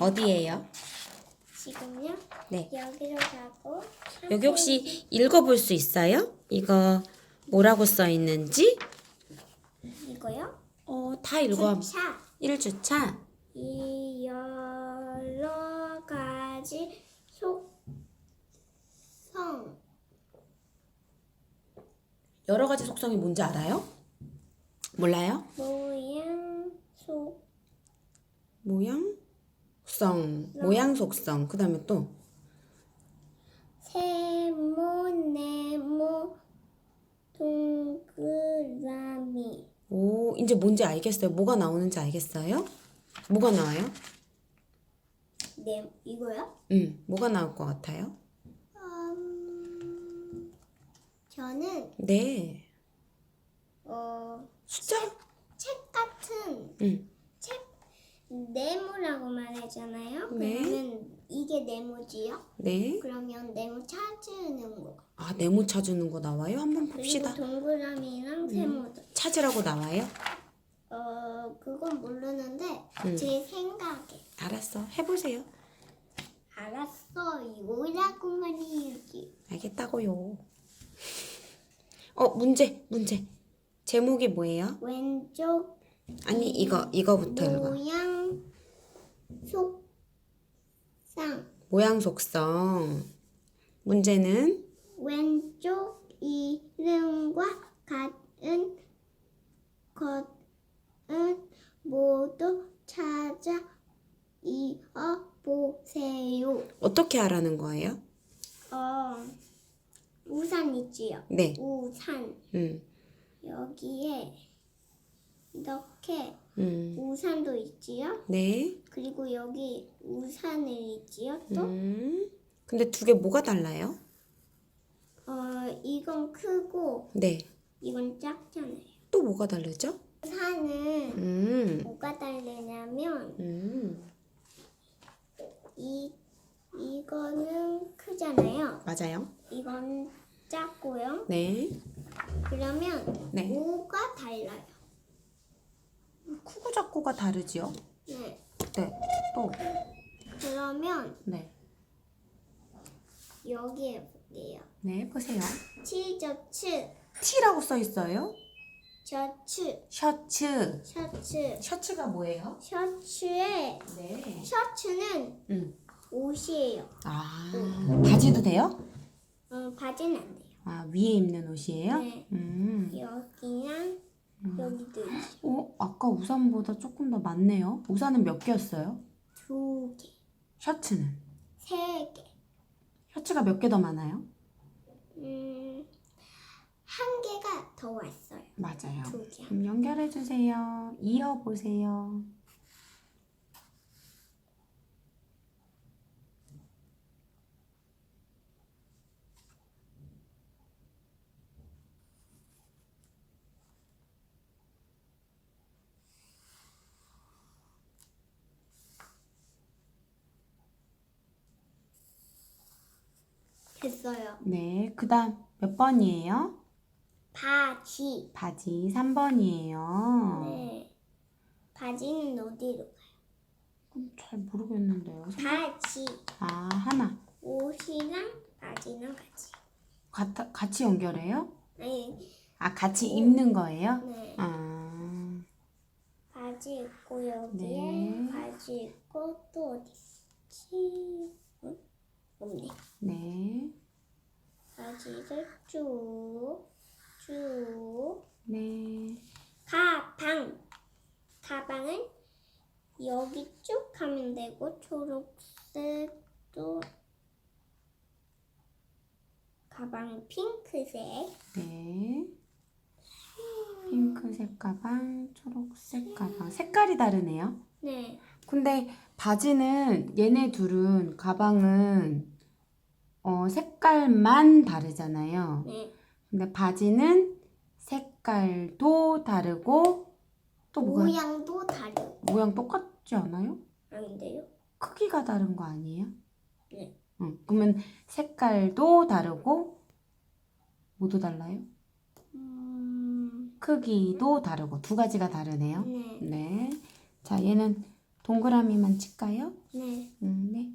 어디예요? 지금요? 네. 여기로 가고 여기 혹시 읽어볼 수 있어요? 이거 뭐라고 써 있는지? 이거요? 어, 다 읽어. 차. 1주차. 이 여러 가지 속성 여러 가지 속성이 뭔지 알아요? 몰라요? 모양 속 모양, 속성, 모양 속성. 그 다음에 또 세모 네모 동그라미 오, 이제 뭔지 알겠어요. 뭐가 나오는지 알겠어요? 뭐가 나와요? 네 이거요? 응, 뭐가 나올 것 같아요? 음, 저는 네. 어, 숫자? 책 같은 응. 책 네모라고 말하잖아요. 네. 그러면 이게 네모지요? 네. 그러면 네모 찾으는 거. 아, 네모 찾는 거 나와요? 한번 그리고 봅시다. 동그라미랑 세모도. 찾으라고 나와요? 어 그건 모르는데 음. 제 생각에 알았어. 해보세요. 알았어 이거라고 말이지. 알겠다고요. 어, 문제, 문제. 제목이 뭐예요? 왼쪽 아니, 이거, 이거부터 읽어. 모양 속상 모양 속성. 문제는 왼쪽 이름과 같은 것은 모두 찾아 이어보세요. 어떻게 하라는 거예요? 어, 우산 있지요? 네. 우산. 음, 여기에 이렇게 음. 우산도 있지요? 네. 그리고 여기 우산을 있지요? 또? 음. 근데 두 개 뭐가 달라요? 어, 이건 크고 네. 이건 작잖아요. 또 뭐가 다르죠? 우산은 음. 뭐가 다르냐면 음. 이 이거는 크잖아요. 맞아요. 이건 작고요. 네. 그러면 네. 뭐가 달라요? 크고 작고가 다르지요? 네. 네. 또. 그러면 네. 여기에 볼게요. 네, 보세요. 티셔츠, T라고 써 있어요. 셔츠, 셔츠. 셔츠. 셔츠가 뭐예요? 셔츠에 네. 셔츠는 음. 옷이에요. 아, 바지도 돼요? 어, 바지는 안 돼요. 아, 위에 입는 옷이에요? 네. 음. 여기랑 여기도 있어요. 어, 아까 우산보다 조금 더 많네요. 우산은 몇 개였어요? 두 개, 셔츠는? 세 개. 셔츠가 몇 개 더 많아요? 음, 한 개가 더 왔어요. 맞아요. 두 개. 그럼 연결해 주세요. 이어 보세요. 됐어요. 네, 그 다음 몇 번이에요? 바지. 바지 3번이에요. 네. 바지는 어디로 가요? 잘 모르겠는데요. 바지. 아, 하나. 옷이랑 바지랑 같이. 같, 같이 연결해요? 아니, 아, 같이 입는 거예요? 네. 아, 바지 있고 여기에 네. 바지 있고 또 어디 있지? 응? 없네. 네. 바지를 쭉, 쭉. 네. 가방. 가방은 여기 쭉 가면 되고 초록색도 가방 핑크색. 네. 핑크색 가방, 초록색 가방. 색깔이 다르네요. 네. 근데 바지는 얘네 둘은 가방은 어, 색깔만 다르잖아요. 네. 근데 바지는 색깔도 다르고 또 뭐가 모양도 다르고. 모양 똑같지 않아요? 아닌데요? 크기가 다른 거 아니에요? 네. 응. 그러면 색깔도 다르고 뭐도 달라요? 음, 크기도 다르고 두 가지가 다르네요. 네. 네. 자, 얘는 동그라미만 칠까요? 네. 음, 네.